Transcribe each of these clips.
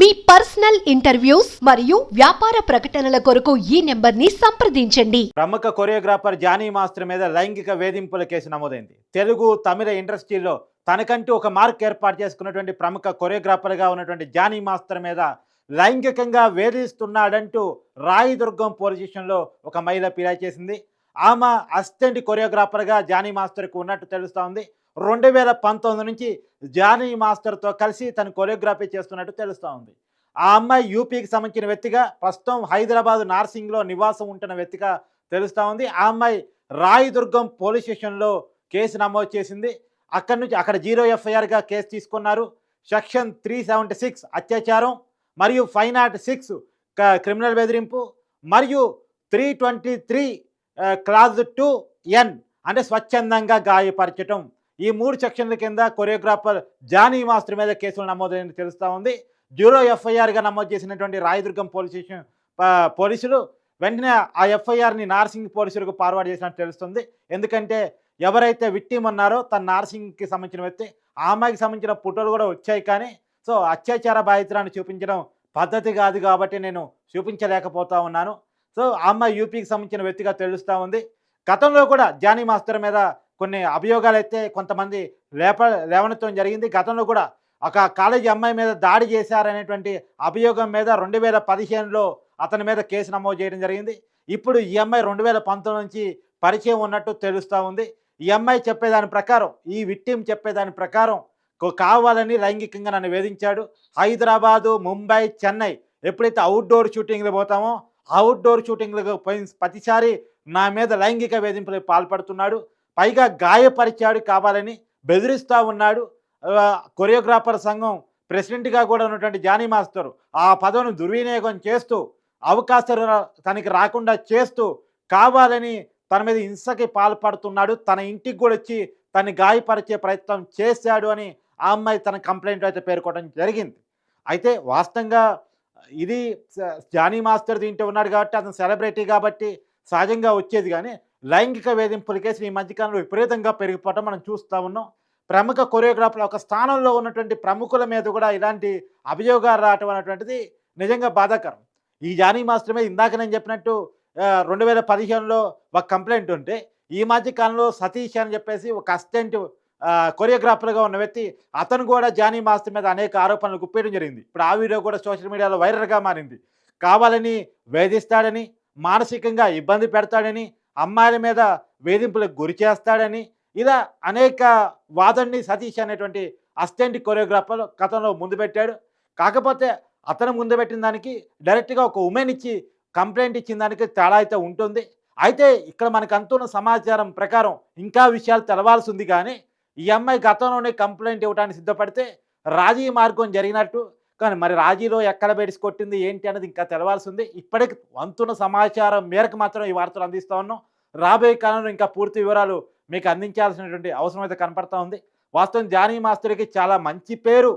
మీ personal interviews మరియు వ్యాపార ప్రకటనల కొరకు ఈ నెంబర్ని సంప్రదించండి. ప్రముఖ కొరియోగ్రాఫర్ జానీ మాస్టర్ మీద లైంగిక వేధింపుల కేసు నమోదైంది. తెలుగు తమిళ ఇండస్ట్రీలో తనకంటూ ఒక మార్క్ ఏర్పాటు చేసుకున్నటువంటి ప్రముఖ కొరియోగ్రాఫర్గా ఉన్నటువంటి జానీ మాస్టర్ మీద లైంగికంగా వేధిస్తున్నాడంటూ రాయదుర్గం పోలీస్ స్టేషన్లో ఒక మహిళ ఫిర్యాదు చేసింది. ఆమె అసిస్టెంట్ కొరియోగ్రాఫర్గా జానీ మాస్టర్కు ఉన్నట్టు తెలుస్తోంది రెండు వేల పంతొమ్మిది నుంచి జానీ మాస్టర్తో కలిసి తను కొరియోగ్రఫీ చేస్తున్నట్టు తెలుస్తూ ఉంది. ఆ అమ్మాయి యూపీకి సంబంధించిన వ్యక్తిగా ప్రస్తుతం హైదరాబాద్ నార్సింగ్లో నివాసం ఉంటున్న వ్యక్తిగా తెలుస్తూ ఉంది. ఆ అమ్మాయి రాయదుర్గం పోలీస్ స్టేషన్లో కేసు నమోదు చేసింది. అక్కడి నుంచి అక్కడ జీరో ఎఫ్ఐఆర్గా కేసు తీసుకున్నారు. సెక్షన్ త్రీ సెవెంటీ సిక్స్ అత్యాచారం మరియు ఫైవ్ నాట్ సిక్స్ క్రిమినల్ బెదిరింపు మరియు three twenty three clause two N అంటే స్వచ్ఛందంగా గాయపరచటం. ఈ మూడు సెక్షన్ల కింద కొరియోగ్రాఫర్ జానీ మాస్టర్ మీద కేసులు నమోదైంది తెలుస్తూ ఉంది. జీరో ఎఫ్ఐఆర్గా నమోదు చేసినటువంటి రాయదుర్గం పోలీస్ స్టేషన్ పోలీసులు వెంటనే ఆ ఎఫ్ఐఆర్ని నార్సింగ్ పోలీసులకు ఫార్వర్డ్ చేసినట్టు తెలుస్తుంది. ఎందుకంటే ఎవరైతే విక్టిమ్ ఉన్నారో తన నార్సింగ్కి సంబంధించిన వ్యక్తి ఆ అమ్మాయికి సంబంధించిన ఫోటోలు కూడా వచ్చాయి కానీ సో అత్యాచార బాధితురాన్ని చూపించడం పద్ధతి కాదు కాబట్టి నేను చూపించలేకపోతా ఉన్నాను. సో ఆ అమ్మాయి యూపీకి సంబంధించిన వ్యక్తిగా తెలుస్తూ ఉంది. గతంలో కూడా జానీ మాస్టర్ మీద కొన్ని అభియోగాలు అయితే కొంతమంది లేప లేవనెత్తడం జరిగింది. గతంలో కూడా ఒక కాలేజీ అమ్మాయి మీద దాడి చేశారనేటువంటి అభియోగం మీద రెండు వేల పదిహేనులో అతని మీద కేసు నమోదు చేయడం జరిగింది. ఇప్పుడు ఈ అమ్మాయి రెండు వేల పంతొమ్మిది నుంచి పరిచయం ఉన్నట్టు తెలుస్తూ ఉంది. ఈ అమ్మాయి చెప్పేదాని ప్రకారం ఈ విట్టిం చెప్పేదాని ప్రకారం కావాలని లైంగికంగా నన్ను వేధించాడు. హైదరాబాదు ముంబై చెన్నై ఎప్పుడైతే అవుట్డోర్ షూటింగ్లు పోతామో అవుట్డోర్ షూటింగ్లకు పోయి ప్రతిసారి నా మీద లైంగిక వేధింపులకు పాల్పడుతున్నాడు. పైగా గాయపరిచాడు కావాలని బెదిరిస్తూ ఉన్నాడు. కొరియోగ్రాఫర్ సంఘం ప్రెసిడెంట్గా కూడా ఉన్నటువంటి జానీ మాస్టర్ ఆ పదవిని దుర్వినియోగం చేస్తూ అవకాశాలు తనకి రాకుండా చేస్తూ కావాలని తన మీద హింసకి పాల్పడుతున్నాడు. తన ఇంటికి కూడా వచ్చి తను గాయపరిచే ప్రయత్నం చేశాడు అని ఆ అమ్మాయి తన కంప్లైంట్ అయితే పేర్కొనడం జరిగింది. అయితే వాస్తవంగా ఇది జానీ మాస్టర్ దీంట్లో ఉన్నాడు కాబట్టి అతను సెలబ్రిటీ కాబట్టి సహజంగా వచ్చేది కానీ లైంగిక వేధింపుల కేసులు ఈ మధ్యకాలంలో విపరీతంగా పెరిగిపోవటం మనం చూస్తూ ఉన్నాం. ప్రముఖ కొరియోగ్రాఫర్ల ఒక స్థానంలో ఉన్నటువంటి ప్రముఖుల మీద కూడా ఇలాంటి అభియోగాలు రావటం అనేటువంటిది నిజంగా బాధాకరం. ఈ జానీ మాస్టర్ మీద ఇందాక నేను చెప్పినట్టు రెండు వేల పదిహేనులో ఒక కంప్లైంట్ ఉంటే ఈ మధ్య కాలంలో సతీష్ అని చెప్పేసి ఒక అసిస్టెంట్ కొరియోగ్రాఫర్గా ఉన్న వ్యక్తి అతను కూడా జానీ మాస్టర్ మీద అనేక ఆరోపణలు గుప్పేయడం జరిగింది. ఇప్పుడు ఆ వీడియో కూడా సోషల్ మీడియాలో వైరల్గా మారింది. కావాలని వేధిస్తాడని మానసికంగా ఇబ్బంది పెడతాడని అమ్మాయిల మీద వేధింపులకు గురి చేస్తాడని ఇలా అనేక వాదనని సతీష్ అనేటువంటి అసిస్టెంట్ కొరియోగ్రాఫర్ గతంలో ముందు పెట్టాడు. కాకపోతే అతను ముందు పెట్టిన దానికి డైరెక్ట్గా ఒక ఉమెన్ ఇచ్చి కంప్లైంట్ ఇచ్చిన దానికి తేడా అయితే ఉంటుంది. అయితే ఇక్కడ మనకు అంతున్న సమాచారం ప్రకారం ఇంకా విషయాలు తెలవాల్సి ఉంది కానీ ఈ అమ్మాయి గతంలోనే కంప్లైంట్ ఇవ్వడానికి సిద్ధపడితే రాజీ మార్గం జరిగినట్టు కానీ మరి రాజీలో ఎక్కడ బెడిసి కొట్టింది ఏంటి అనేది ఇంకా తెలవాల్సి ఉంది ఇప్పటికి వంతున్న సమాచారం మేరకు మాత్రం ఈ వార్తలు అందిస్తా ఉన్నాం. రాబోయే కాలంలో ఇంకా పూర్తి వివరాలు మీకు అందించాల్సినటువంటి అవసరం అయితే కనపడతా ఉంది. వాస్తవం జానీ మాస్టర్కి చాలా మంచి పేరు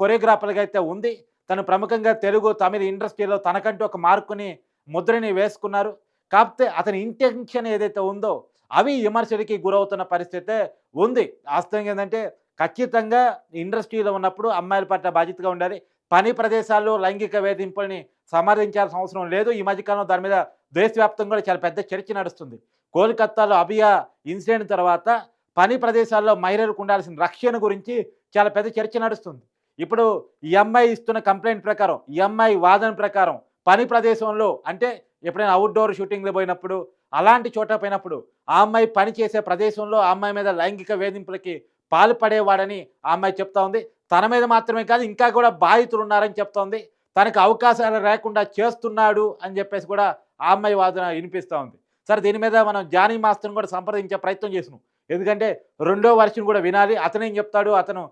కొరియోగ్రాఫర్గా అయితే ఉంది. తను ప్రముఖంగా తెలుగు తమిళ ఇండస్ట్రీలో తనకంటూ ఒక మార్కుని ముద్రని వేసుకున్నారు. కాకపోతే అతని ఇంటెన్షన్ ఏదైతే ఉందో అవి విమర్శలకి గురవుతున్న పరిస్థితే ఉంది. వాస్తవం ఏంటంటే ఖచ్చితంగా ఇండస్ట్రీలో ఉన్నప్పుడు అమ్మాయిల పట్ల బాధ్యతగా ఉండాలి. పని ప్రదేశాల్లో లైంగిక వేధింపుల్ని సమర్థించాల్సిన అవసరం లేదు. ఈ మధ్యకాలంలో దాని మీద దేశవ్యాప్తంగా కూడా చాలా పెద్ద చర్చ నడుస్తుంది. కోల్కత్తాలో అభియా ఇన్సిడెంట్ తర్వాత పని ప్రదేశాల్లో మహిళలకు ఉండాల్సిన రక్షణ గురించి చాలా పెద్ద చర్చ నడుస్తుంది. ఇప్పుడు ఈ అమ్మాయి ఇస్తున్న కంప్లైంట్ ప్రకారం ఈ అమ్మాయి వాదన ప్రకారం పని ప్రదేశంలో అంటే ఎప్పుడైనా అవుట్డోర్ షూటింగ్లు పోయినప్పుడు అలాంటి చోట పోయినప్పుడు ఆ అమ్మాయి పని చేసే ప్రదేశంలో ఆ అమ్మాయి మీద లైంగిక వేధింపులకి పాల్పడేవాడని ఆ అమ్మాయి చెప్తా ఉంది. తన మీద మాత్రమే కాదు ఇంకా కూడా బాధితులు ఉన్నారని చెప్తోంది. తనకు అవకాశాలు లేకుండా చేస్తున్నాడు అని చెప్పేసి కూడా ఆ అమ్మాయి వాదన వినిపిస్తూ ఉంది. సరే దీని మీద మనం జానీ మాస్టర్ని కూడా సంప్రదించే ప్రయత్నం చేసినాం. ఎందుకంటే రెండో వర్షన్ కూడా వినాలి. అతనేం చెప్తాడు? అతను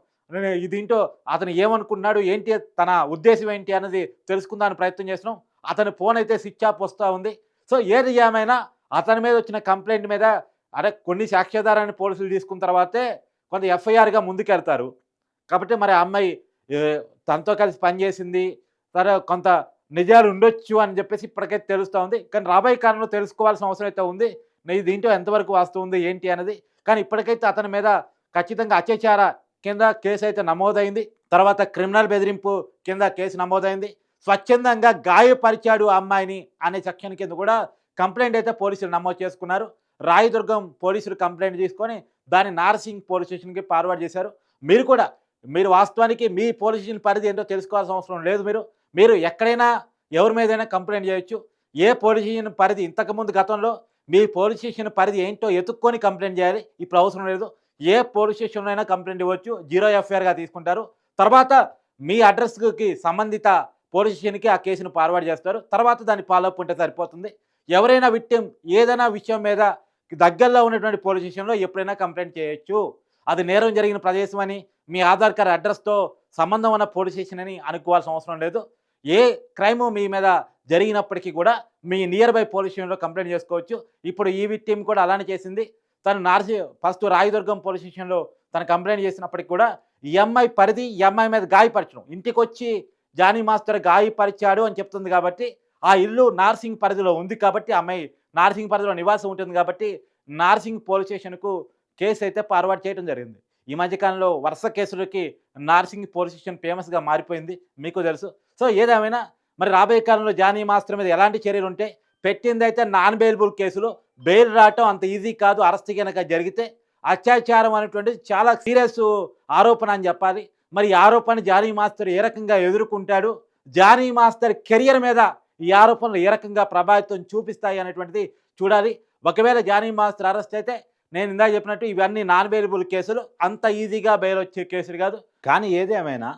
దీంట్లో అతను ఏమనుకున్నాడు ఏంటి? తన ఉద్దేశం ఏంటి? అన్నది తెలుసుకుందాని ప్రయత్నం చేసినాం. అతని ఫోన్ అయితే స్విచ్ ఆఫ్ వస్తూ ఉంది. సో ఏది ఏమైనా అతని మీద వచ్చిన కంప్లైంట్ మీద అరే కొన్ని సాక్ష్యాధారాన్ని పోలీసులు తీసుకున్న తర్వాతే కొంత ఎఫ్ఐఆర్గా ముందుకెళ్తారు. కాబట్టి మరి ఆ అమ్మాయి తనతో కలిసి పనిచేసింది తర్వాత కొంత నిజాలు ఉండొచ్చు అని చెప్పేసి ఇప్పటికైతే తెలుస్తూ ఉంది. కానీ రాబోయే కాలంలో తెలుసుకోవాల్సిన అవసరం అయితే ఉంది. నీ దీంట్లో ఎంతవరకు వస్తుంది ఏంటి అనేది. కానీ ఇప్పటికైతే అతని మీద ఖచ్చితంగా అత్యాచార కింద కేసు అయితే నమోదైంది. తర్వాత క్రిమినల్ బెదిరింపు కింద కేసు నమోదైంది. స్వచ్ఛందంగా గాయపరిచాడు ఆ అమ్మాయిని అనే సెక్షన్ కింద కూడా కంప్లైంట్ అయితే పోలీసులు నమోదు చేసుకున్నారు. రాయదుర్గం పోలీసులు కంప్లైంట్ తీసుకొని దాన్ని నార్సింగ్ పోలీస్ స్టేషన్కి ఫార్వర్డ్ చేశారు. మీరు కూడా మీరు వాస్తవానికి మీ పోలీస్ స్టేషన్ పరిధి ఏంటో తెలుసుకోవాల్సిన అవసరం లేదు మీరు. మీరు ఎక్కడైనా ఎవరి మీదైనా కంప్లైంట్ చేయొచ్చు. ఏ పోలీస్ స్టేషన్ పరిధి ఇంతకుముందు గతంలో మీ పోలీస్ స్టేషన్ పరిధి ఏంటో ఎత్తుక్కొని కంప్లైంట్ చేయాలి. ఇప్పుడు అవసరం లేదు. ఏ పోలీస్ స్టేషన్లో అయినా కంప్లైంట్ ఇవ్వచ్చు. జీరో ఎఫ్ఐఆర్గా తీసుకుంటారు. తర్వాత మీ అడ్రస్కి సంబంధిత పోలీస్ స్టేషన్కి ఆ కేసును ఫార్వర్డ్ చేస్తారు. తర్వాత దాన్ని ఫాలోఅప్ ఉంటే సరిపోతుంది. ఎవరైనా విక్టిమ్ ఏదైనా విషయం మీద దగ్గరలో ఉన్నటువంటి పోలీస్ స్టేషన్లో ఎప్పుడైనా కంప్లైంట్ చేయొచ్చు. అది నేరం జరిగిన ప్రదేశం అని మీ ఆధార్ కార్డ్ అడ్రస్తో సంబంధం ఉన్న పోలీస్ స్టేషన్ అని అనుకోవాల్సిన అవసరం లేదు. ఏ క్రైమ్ మీ మీద జరిగినప్పటికీ కూడా మీ నియర్ బై పోలీస్ స్టేషన్లో కంప్లైంట్ చేసుకోవచ్చు. ఇప్పుడు ఈ విక్టిమ్ కూడా అలానే చేసింది. తను నార్సి ఫస్ట్ రాయదుర్గం పోలీస్ స్టేషన్లో తను కంప్లైంట్ చేసినప్పటికి కూడా ఎంఐ పరిధి ఎంఐ మీద గాయపరచడం. ఇంటికి వచ్చి జానీ మాస్టర్ గాయపరిచాడు అని చెప్తుంది కాబట్టి ఆ ఇల్లు నార్సింగ్ పరిధిలో ఉంది కాబట్టి అమ్మాయి నార్సింగ్ పరిధిలో నివాసం ఉంటుంది కాబట్టి నార్సింగ్ పోలీస్ స్టేషన్కు కేసు అయితే ఫార్వర్డ్ చేయడం జరిగింది. ఈ మధ్యకాలంలో వరుస కేసులకి నార్సింగ్ పోలీస్ స్టేషన్ ఫేమస్గా మారిపోయింది. మీకు తెలుసు. సో ఏదేమైనా మరి రాబోయే కాలంలో జానీ మాస్టర్ మీద ఎలాంటి చర్యలు ఉంటే పెట్టింది అయితే నాన్ బెయిల్బుల్ కేసులు బెయిల్ రావటం అంత ఈజీ కాదు అరెస్ట్ కనుక జరిగితే అత్యాచారం అనేటువంటిది చాలా సీరియస్ ఆరోపణ అని చెప్పాలి. మరి ఈ ఆరోపణ జానీ మాస్టర్ ఏ రకంగా ఎదుర్కొంటాడు? జానీ మాస్టర్ కెరియర్ మీద ఈ ఆరోపణలు ఏ రకంగా ప్రభావితం చూపిస్తాయి అనేటువంటిది చూడాలి. ఒకవేళ జానీ మాస్టర్ అరెస్ట్ అయితే నేను ఇందాక చెప్పినట్టు ఇవన్నీ నాన్ బెయిలబుల్ కేసులు అంత ఈజీగా బెయిల్ వచ్చే కేసులు కాదు. కానీ ఏదేమైనా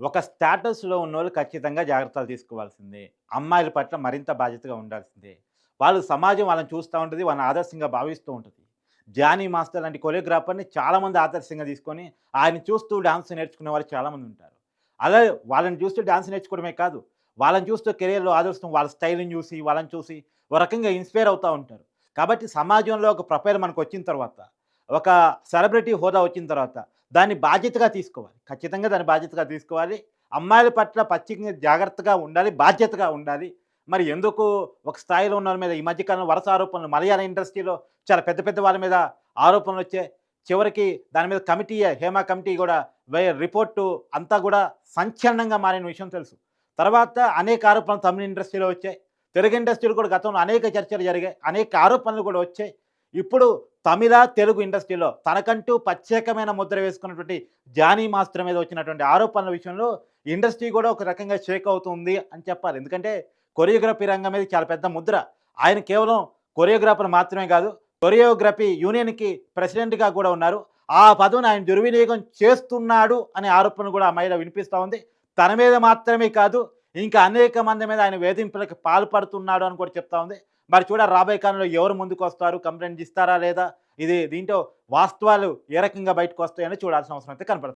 ఒక స్టేటస్లో ఉన్న వాళ్ళు ఖచ్చితంగా జాగ్రత్తలు తీసుకోవాల్సిందే. అమ్మాయిల పట్ల మరింత బాధ్యతగా ఉండాల్సిందే. వాళ్ళు సమాజం వాళ్ళని చూస్తూ ఉంటుంది వాళ్ళని ఆదర్శంగా భావిస్తూ ఉంటుంది. జానీ మాస్టర్ లాంటి కొరియోగ్రాఫర్ని చాలామంది ఆదర్శంగా తీసుకొని ఆయన చూస్తూ డాన్స్ నేర్చుకునే వాళ్ళు చాలామంది ఉంటారు. అలా వాళ్ళని చూస్తూ డాన్స్ నేర్చుకోవడమే కాదు. వాళ్ళని చూస్తూ కెరీర్లో ఆదర్శం వాళ్ళ స్టైల్ని చూసి వాళ్ళని చూసి ఒక రకంగా ఇన్స్పైర్ అవుతూ ఉంటారు. కాబట్టి సమాజంలో ఒక ప్రొఫైల్ మనకు వచ్చిన తర్వాత ఒక సెలబ్రిటీ హోదా వచ్చిన తర్వాత దాన్ని బాధ్యతగా తీసుకోవాలి. ఖచ్చితంగా దాన్ని బాధ్యతగా తీసుకోవాలి. అమ్మాయిల పట్ల పచ్చికంగా జాగ్రత్తగా ఉండాలి బాధ్యతగా ఉండాలి. మరి ఎందుకు ఒక స్థాయిలో ఉన్న వాళ్ళ మీద ఈ మధ్యకాలంలో వరుస ఆరోపణలు మలయాళ ఇండస్ట్రీలో చాలా పెద్ద పెద్ద వాళ్ళ మీద ఆరోపణలు వచ్చాయి. చివరికి దాని మీద కమిటీ హేమా కమిటీ కూడా వే రిపోర్టు అంతా కూడా సంచలనంగా మారిన విషయం తెలుసు. తర్వాత అనేక ఆరోపణలు తమిళ ఇండస్ట్రీలో వచ్చాయి. తెలుగు ఇండస్ట్రీలో కూడా గతంలో అనేక చర్చలు జరిగాయి అనేక ఆరోపణలు కూడా వచ్చాయి. ఇప్పుడు తమిళ తెలుగు ఇండస్ట్రీలో తనకంటూ ప్రత్యేకమైన ముద్ర వేసుకున్నటువంటి జానీ మాస్టర్ మీద వచ్చినటువంటి ఆరోపణల విషయంలో ఇండస్ట్రీ కూడా ఒక రకంగా షేక్ అవుతుంది అని చెప్పాలి. ఎందుకంటే కొరియోగ్రఫీ రంగం మీద చాలా పెద్ద ముద్ర. ఆయన కేవలం కొరియోగ్రాఫర్ మాత్రమే కాదు కొరియోగ్రఫీ యూనియన్కి ప్రెసిడెంట్గా కూడా ఉన్నారు. ఆ పదవిని ఆయన దుర్వినియోగం చేస్తున్నాడు అనే ఆరోపణ కూడా ఆ మహిళ వినిపిస్తూ ఉంది. తన మీద మాత్రమే కాదు ఇంకా అనేక మంది మీద ఆయన వేధింపులకు పాల్పడుతున్నాడు అని కూడా చెప్తా ఉంది. మరి చూడ రాబోయే కాలంలో ఎవరు ముందుకు వస్తారు? కంప్లైంట్ ఇస్తారా లేదా? ఇది దీంట్లో వాస్తవాలు ఏ రకంగా బయటకు వస్తాయని చూడాల్సిన అవసరం అయితే కనపడుతుంది.